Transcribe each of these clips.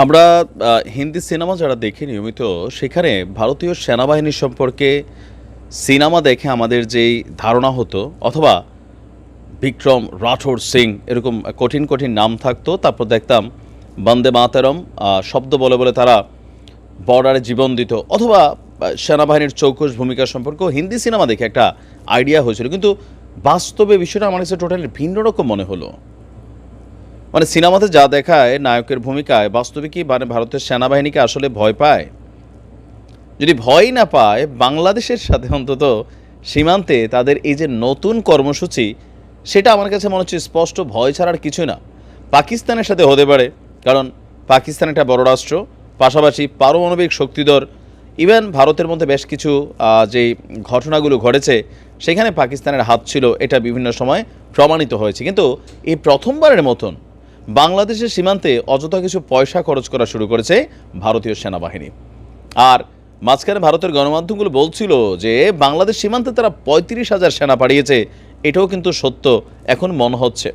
আমরা হিন্দি সিনেমা যারা দেখি নিয়মিত, সেখানে ভারতীয় সেনাবাহিনী সম্পর্কে সিনেমা দেখে আমাদের যেই ধারণা হতো, অথবা বিক্রম রাঠোর সিং এরকম কঠিন কঠিন নাম থাকতো, তারপর দেখতাম বন্দে মাতারম শব্দ বলে বলে তারা বর্ডারে জীবন দিত, অথবা সেনাবাহিনীর চৌকস ভূমিকা সম্পর্কেও হিন্দি সিনেমা দেখে একটা আইডিয়া হয়েছিল। কিন্তু বাস্তবে বিষয়টা আমার কাছে টোটালি ভিন্ন রকম মনে হলো। মানে সিনেমাতে যা দেখায় নায়কের ভূমিকায় বাস্তবে কি মানে ভারতের সেনাবাহিনীকে আসলে ভয় পায়? যদি ভয় না পায়, বাংলাদেশের সাথে অন্তত সীমান্তে তাদের এই যে নতুন কর্মসূচি, সেটা আমার কাছে মনে হচ্ছে স্পষ্ট ভয় ছাড়ার কিছু না। পাকিস্তানের সাথে হতে পারে, কারণ পাকিস্তান একটা বড় রাষ্ট্র, পাশাপাশি পারমাণবিক শক্তিধর। ইভেন ভারতের মধ্যে বেশ কিছু যে ঘটনাগুলো ঘটেছে, সেখানে পাকিস্তানের হাত ছিল এটা বিভিন্ন সময় প্রমাণিত হয়েছে। কিন্তু এই প্রথমবারের মতন বাংলাদেশের সীমান্তে অযথা কিছু পয়সা খরচ করা শুরু করেছে ভারতীয় সেনাবাহিনী। আর মাঝখানে ভারতের গণমাধ্যমগুলো বলছিল যে বাংলাদেশ সীমান্তে তারা পঁয়ত্রিশ হাজার সেনা পাঠিয়েছে, এটাও কিন্তু সত্য, এখন মনে হচ্ছে।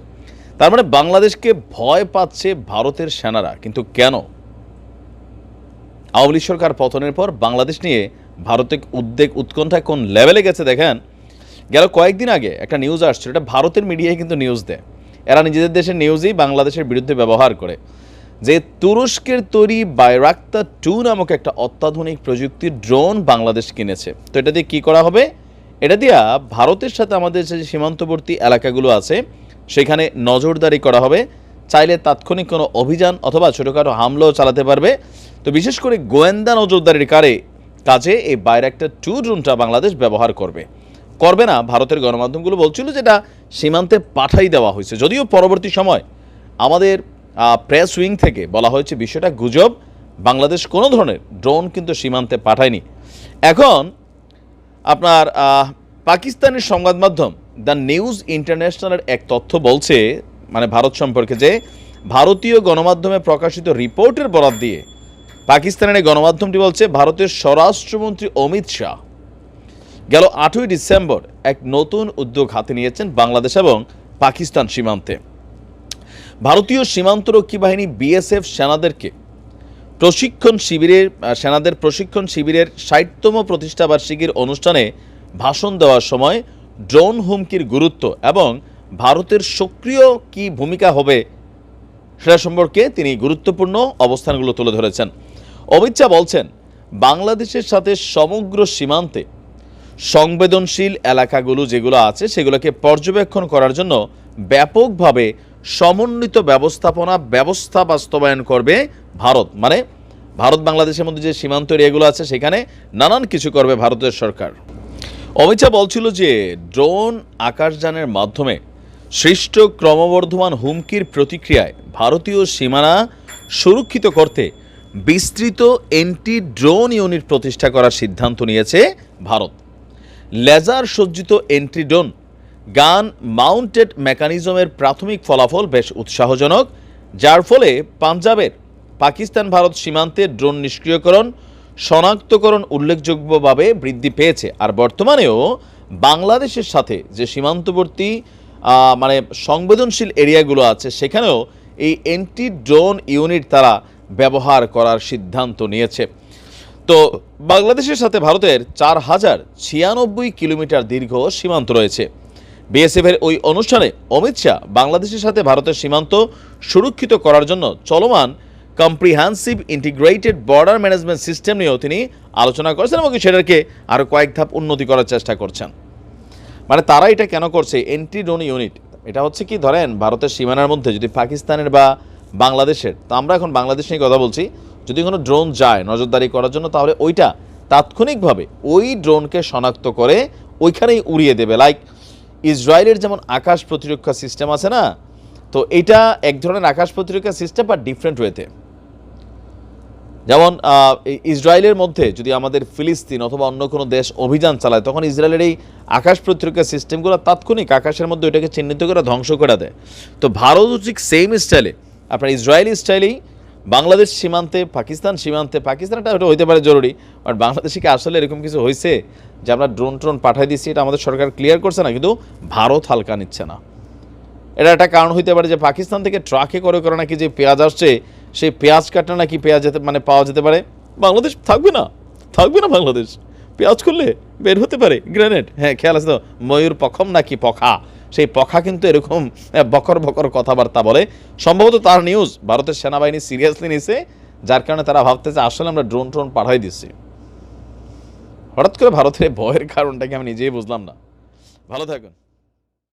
তার মানে বাংলাদেশকে ভয় পাচ্ছে ভারতের সেনারা, কিন্তু কেন? আওয়ামী সরকার পতনের পর বাংলাদেশ নিয়ে ভারতের উদ্বেগ উৎকণ্ঠা কোন লেভেলে গেছে দেখেন। গেল কয়েকদিন আগে একটা নিউজ আসছিল, এটা ভারতের মিডিয়ায় কিন্তু নিউজ দেয়। এরা নিজেদের দেশের নিউজই বাংলাদেশের বিরুদ্ধে ব্যবহার করে। যে তুরস্কের তৈরি বাইরাক্তা টু নামক একটা অত্যাধুনিক প্রযুক্তির ড্রোন বাংলাদেশ কিনেছে। তো এটা দিয়ে কী করা হবে? এটা দিয়া ভারতের সাথে আমাদের যে সীমান্তবর্তী এলাকাগুলো আছে, সেখানে নজরদারি করা হবে। চাইলে তাৎক্ষণিক কোনো অভিযান অথবা ছোটোখাটো হামলাও চালাতে পারবে। তো বিশেষ করে গোয়েন্দা নজরদারির কারে, কাজে এই বাইরাক্টার টু ড্রোনটা বাংলাদেশ ব্যবহার করবে। করবে না, ভারতের গণমাধ্যমগুলো বলছিল যেটা সীমান্তে পাঠাই দেওয়া হয়েছে। যদিও পরবর্তী সময় আমাদের প্রেস উইং থেকে বলা হয়েছে বিষয়টা গুজব, বাংলাদেশ কোনো ধরনের ড্রোন কিন্তু সীমান্তে পাঠায়নি। এখন আপনার পাকিস্তানের সংবাদ মাধ্যম দ্য নিউজ ইন্টারন্যাশনালের এক তথ্য বলছে মানে ভারত সম্পর্কে যে ভারতীয় গণমাধ্যমে প্রকাশিত রিপোর্টের বরাত দিয়ে পাকিস্তানের গণমাধ্যমটি বলছে, ভারতের স্বরাষ্ট্রমন্ত্রী অমিত শাহ গেল আটই ডিসেম্বর এক নতুন উদ্যোগ হাতে নিয়েছেন বাংলাদেশ এবং পাকিস্তান সীমান্তে। ভারতীয় সীমান্তরক্ষী বাহিনী বিএসএফ সেনাদেরকে প্রশিক্ষণ শিবিরের সেনাদের প্রশিক্ষণ শিবিরের ষাটতম প্রতিষ্ঠাবার্ষিকীর অনুষ্ঠানে ভাষণ দেওয়ার সময় ড্রোন হুমকির গুরুত্ব এবং ভারতের সক্রিয় কি ভূমিকা হবে সেটা সম্পর্কে তিনি গুরুত্বপূর্ণ অবস্থানগুলো তুলে ধরেছেন। অমিত বলছেন, বাংলাদেশের সাথে সমগ্র সীমান্তে সংবেদনশীল এলাকাগুলো যেগুলো আছে, সেগুলোকে পর্যবেক্ষণ করার জন্য ব্যাপকভাবে সমন্বিত ব্যবস্থাপনা, ব্যবস্থা বাস্তবায়ন করবে ভারত। মানে ভারত বাংলাদেশের মধ্যে যে সীমান্ত এরিয়াগুলো আছে, সেখানে নানান কিছু করবে ভারতের সরকার। অমিত শাহ বলছিল যে, ড্রোন আকাশযানের মাধ্যমে সৃষ্ট ক্রমবর্ধমান হুমকির প্রতিক্রিয়ায় ভারতীয় সীমানা সুরক্ষিত করতে বিস্তৃত এন্টি ড্রোন ইউনিট প্রতিষ্ঠা করার সিদ্ধান্ত নিয়েছে ভারত। লেজার সজ্জিত এন্ট্রি ড্রোন গান মাউন্টেড মেকানিজমের প্রাথমিক ফলাফল বেশ উৎসাহজনক, যার ফলে পাঞ্জাবের পাকিস্তান ভারত সীমান্তে ড্রোন নিষ্ক্রিয়করণ, শনাক্তকরণ উল্লেখযোগ্যভাবে বৃদ্ধি পেয়েছে। আর বর্তমানেও বাংলাদেশের সাথে যে সীমান্তবর্তী মানে সংবেদনশীল এরিয়াগুলো আছে, সেখানেও এই এন্টি ড্রোন ইউনিট তারা ব্যবহার করার সিদ্ধান্ত নিয়েছে। তো বাংলাদেশের সাথে ভারতের চার হাজার ছিয়ানব্বই কিলোমিটার দীর্ঘ সীমান্ত রয়েছে। বিএসএফের ওই অনুষ্ঠানে অমিত শাহ বাংলাদেশের সাথে ভারতের সীমান্ত সুরক্ষিত করার জন্য চলমান comprehensive integrated border management system নিয়েও তিনি আলোচনা করেছেন এবং সেটাকে আরও কয়েক ধাপ উন্নতি করার চেষ্টা করছেন। মানে তারা এটা কেন করছে? এন্টি ড্রোন ইউনিট এটা হচ্ছে কি? ধরেন ভারতের সীমানার মধ্যে যদি পাকিস্তানের বা বাংলাদেশের, তো আমরা এখন বাংলাদেশ নিয়ে কথা বলছি যদি কোনো ড্রোন যায় নজরদারি করার জন্য, তাহলে ওইটা তাৎক্ষণিকভাবে ওই ড্রোনকে শনাক্ত করে ওইখানেই উড়িয়ে দেবে। লাইক ইসরায়েলের যেমন আকাশ প্রতিরক্ষা সিস্টেম আছে না, তো এটা এক ধরনের আকাশ প্রতিরক্ষা সিস্টেম বা ডিফারেন্ট ওয়েতে যেমন ইসরায়েলের মধ্যে যদি আমাদের ফিলিস্তিন অথবা অন্য কোনো দেশ অভিযান চালায়, তখন ইসরায়েলের এই আকাশ প্রতিরক্ষা সিস্টেমগুলো তাৎক্ষণিক আকাশের মধ্যে ওইটাকে চিহ্নিত করে ধ্বংস করে দেয়। তো ভারত ঠিক সেম স্টাইলে আপনার ইসরায়েলি স্টাইলেই বাংলাদেশ সীমান্তে, পাকিস্তান সীমান্তে পাকিস্তানটা হইতে পারে জরুরি বাট বাংলাদেশে কি আসলে এরকম কিছু হয়েছে যে আমরা ড্রোন ট্রোন পাঠাই দিচ্ছি এটা আমাদের সরকার ক্লিয়ার করছে না, কিন্তু ভারত হালকা নিচ্ছে না। এটা একটা কারণ হইতে পারে যে পাকিস্তান থেকে ট্রাকে করে করে নাকি যে পেঁয়াজ আসছে, সেই পেঁয়াজ কাটা নাকি পেঁয়াজ যেতে মানে পাওয়া যেতে পারে। বাংলাদেশ থাকবে না থাকবে না বাংলাদেশ। পেঁয়াজ করলে বের হতে পারে গ্রেনেড হ্যাঁ খেয়াল আছে তো? ময়ূর পখম নাকি পখা? সেই পখা কিন্তু এরকম বকর বকর কথাবার্তা বলে। সম্ভবত তার নিউজ ভারতের সেনাবাহিনী সিরিয়াসলি নিছে, যার কারণে তারা ভাবতেছে, আসলে আমরা ড্রোন ট্রোন পাঠাই দিচ্ছি। হঠাৎ করে ভারতের ভয়ের কারণটাকে আমি নিজেই বুঝলাম না। ভালো থাকুন।